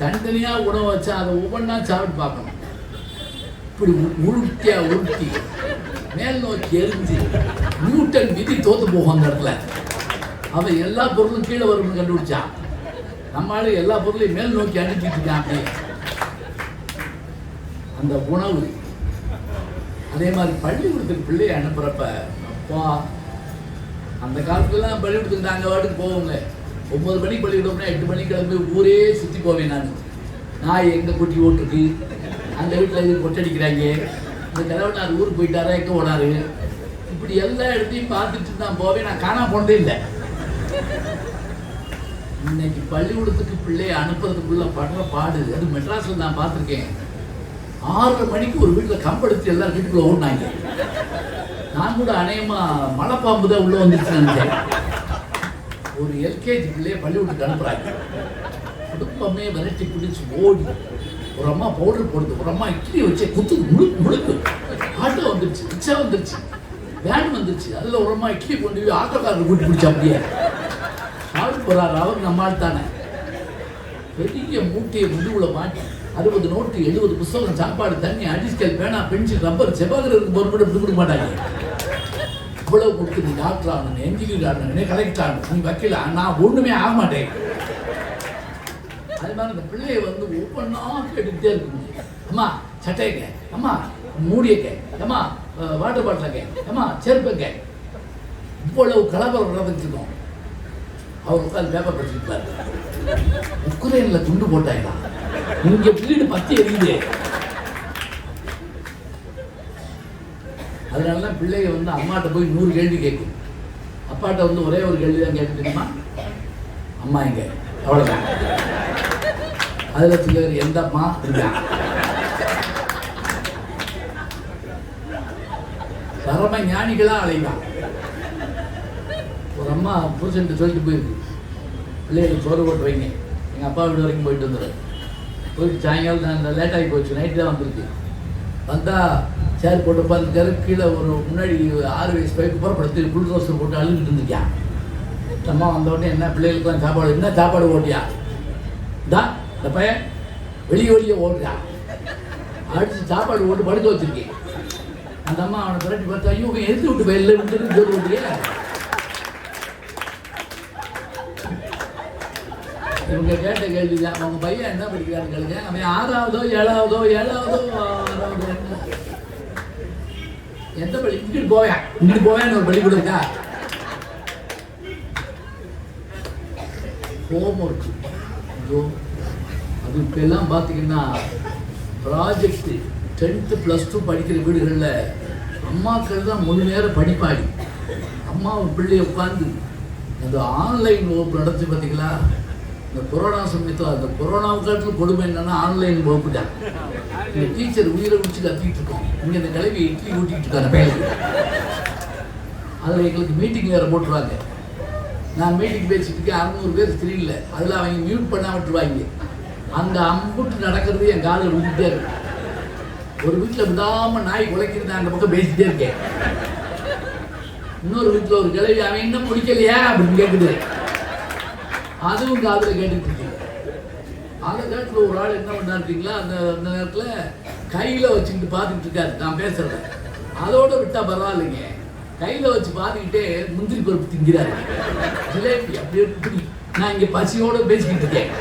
தனித்தனியாக உணவு வச்சா அதை ஒவ்வொன்றா சாப்பிட்டு பார்க்கணும். இப்படி உருட்டியா உருட்டி மேல் நோக்கி எரிஞ்சு நியூட்டன் விதி தோத்து போகும் அந்த இடத்துல. அவன் எல்லா பொருளும் கீழே வரும்னு கண்டுபிடிச்சான் நம்ம ஆளு எல்லா பொருளையும் மேல் நோக்கி அனுப்பிட்டு இருக்கான் அந்த உணவு. அதே மாதிரி பள்ளிக்கூடத்துக்கு பிள்ளையை அனுப்புறப்ப அப்பா அந்த காலத்துலலாம் பள்ளிக்கூடத்துக்கு நாங்கள் வாட்டுக்கு போவோங்க ஒன்பது மணிக்கு பள்ளிக்கூடம்னா எட்டு மணிக்கு கிளம்பி ஊரே சுற்றி போவேன் நான். நாய் எங்கே குட்டி ஓட்டுருக்கு அந்த வீட்டில் இது கொட்டடிக்கிறாங்க. இந்த நான் ஊருக்கு போயிட்டாரா? எங்கே ஓடாரு இப்படி எல்லா இடத்தையும் பார்த்துட்டு தான் போவேன். நான் காணாம போனதே இல்லை. இன்னைக்கு பள்ளிக்கூடத்துக்கு பிள்ளையை அனுப்புறதுக்குள்ள படுற பாடு. அது மெட்ராஸில் நான் பார்த்துருக்கேன். ஆறரை மணிக்கு ஒரு வீட்டில் கம்பெடுத்து எல்லாரும் வீட்டுக்குள்ள ஓடினாங்க. நான் கூட அநேகமா மலைப்பாம்பு தான் உள்ள வந்துருச்சு நினைச்சேன் ஒரு எல்கேஜி பள்ளி பள்ளிக்கூடத்துக்கு அனுப்புறாங்க. குடும்பமே விரட்டி பிடிச்சி ஓடி. ஒரு அம்மா பவுடர் போடுது. ஒரு அம்மா இட்லி வச்சு குத்து முழுக்கு முழுக்கு. ஆட்டோ வந்துருச்சு. ரிக்ஷா வந்துருச்சு. வேன் வந்துருச்சு. அதில் ஒரு அம்மா இட்லி கொண்டு போய் ஆட்டோக்காரர் கூட்டி பிடிச்சா அப்படியே. ஆள் போகிறாரு அவர் நம்ம ஆள் தானே. பெரிய மூட்டையை முதுகுல மாட்டி அறுபது நோட்டு எழுபது புத்தகம் சாப்பாடு தண்ணி அடிஸ்கல் பேனா பென்சில் ரப்பர் செபாகருக்கு பொறுப்பட இப்படி கொடுக்க மாட்டாங்க. இவ்வளவு கொடுத்து நீ டாக்டர் ஆகணும் என்ஜினியர் ஆகணும் கலெக்டர் ஆகணும் நீ வக்கீல் நான் ஒண்ணுமே ஆக மாட்டேன். அது மாதிரி அந்த பிள்ளையை வந்து ஒவ்வொன்றா கேட்டுக்கிட்டே இருக்கணும் அம்மா சட்டைங்க அம்மா மூடியக்க அம்மா வாட்டர் பாட்டிலங்க அம்மா செருப்புங்க இவ்வளவு கலவரம் நடந்துட்டு இருக்கோம் அவர் உட்காந்து பேப்பர் படிச்சுட்டு உக்ரைன்ல துண்டு போட்டாங்களா இங்கே வீடு பத்தி எரியுது. அதனால தான் பிள்ளைங்க வந்து அம்மாட்ட போய் நூறு கேள்வி கேட்கும். அப்பாட்ட வந்து ஒரே ஒரு கேள்வி தான் கேட்டு தெரியுமா? அம்மா எங்க அவ்வளவுதான். சில பேர் எந்த அம்மா? இருக்கா பரம ஞானிகளாக அழைக்கலாம் ஒரு அம்மா புருஷன்ட்டு சொல்லிட்டு போயிருக்கு. பிள்ளைகளுக்கு சோறு போட்டு வைங்க. எங்கள் அப்பா வீடு வரைக்கும் போயிட்டு வந்துடுறேன் போயிட்டு சாயங்காலம் நான் லேட்டாகி போச்சு. நைட்டு தான் வந்திருக்கு. வந்தால் சேர் போட்டு உட்காந்துக்காரு கீழே ஒரு முன்னாடி ஆறு வயசு பைக்கு புறப்படுத்தி புல் ரோஸ்டர் போட்டு அழுதுட்டு இருந்திருக்கான் அம்மா வந்த என்ன பிள்ளைகளுக்குலாம் சாப்பாடு என்ன சாப்பாடு ஓட்டியா? தா இந்த பையன் வெளியே வெளியே ஓடுறா. அடிச்சு சாப்பாடு ஓட்டு படுத்து வச்சிருக்கேன் அந்த அம்மா அவனை திரட்டி பார்த்தா ஐயோ இவன் எதிர்த்து விட்டு வெளில விட்டு சொல்லி ஓட்டுறியா இவங்க கேட்ட கேள்வி தான் அவங்க பையன் என்ன படிக்கிறான்னு கேளுங்க. அவன் ஆறாவதோ ஏழாவதோ ஏழாவதோ எந்த பள்ளி? இங்கிட்டு போவேன். இங்கிட்டு போவேன் ஒரு பள்ளிக்கூடம் இருக்கா? ஹோம் ஒர்க் ஐயோ அது இப்போ எல்லாம் பார்த்தீங்கன்னா ப்ராஜெக்ட் டென்த்து ப்ளஸ் டூ படிக்கிற வீடுகளில் அம்மாக்கள் தான் முழு நேரம் படிப்பாடி அம்மா பிள்ளைய உட்காந்து அந்த ஆன்லைன் வகுப்பு நடத்தி பார்த்தீங்களா இந்த கொரோனா சமயத்தில் அந்த கொரோனாவை காட்டிலும் கொடுமை என்னன்னா ஆன்லைன் வகுப்புட்டாங்க இந்த டீச்சர் உயிரை குடிச்சு கத்திட்டு இருக்கோம். இங்கே இந்த கிளவி இட்லி ஊட்டிட்டு இருக்காங்க பையனுக்கு அதில் எங்களுக்கு மீட்டிங் வேறு போட்டுருவாங்க. நான் மீட்டிங் பேசிட்டு இருக்கேன் அறுநூறு பேர் ஸ்க்ரீனில் அதில் அவங்க மியூட் பண்ண விட்டுருவாங்க. அங்கே அம்புட்டு நடக்கிறது என் காலில் விழுந்துட்டே இருக்கு ஒரு வீட்டில் விடாமல் நாய் குலைக்கிறது நான் அந்த பக்கம் பேசிட்டே இருக்கேன். இன்னொரு வீட்டில் ஒரு கிழவி அவன் இன்னும் முடிக்கலையா அப்படின்னு கேட்குது அதுவும் காதில் கேட்டுட்டு இருக்கு அந்த நேரத்தில் ஒரு ஆள் என்ன பண்ணாருங்களா அந்த அந்த நேரத்தில் கையில் வச்சுக்கிட்டு பார்த்துட்டு இருக்காரு. நான் பேசுகிறேன் அதோட விட்டால் பரவாயில்லைங்க. கையில் வச்சு பார்த்துக்கிட்டே முந்திரி பருப்பு திங்கிறாரு. ஜிலேபி அப்படியே நான் இங்கே பசியோட பேசிக்கிட்டு இருக்கேன்.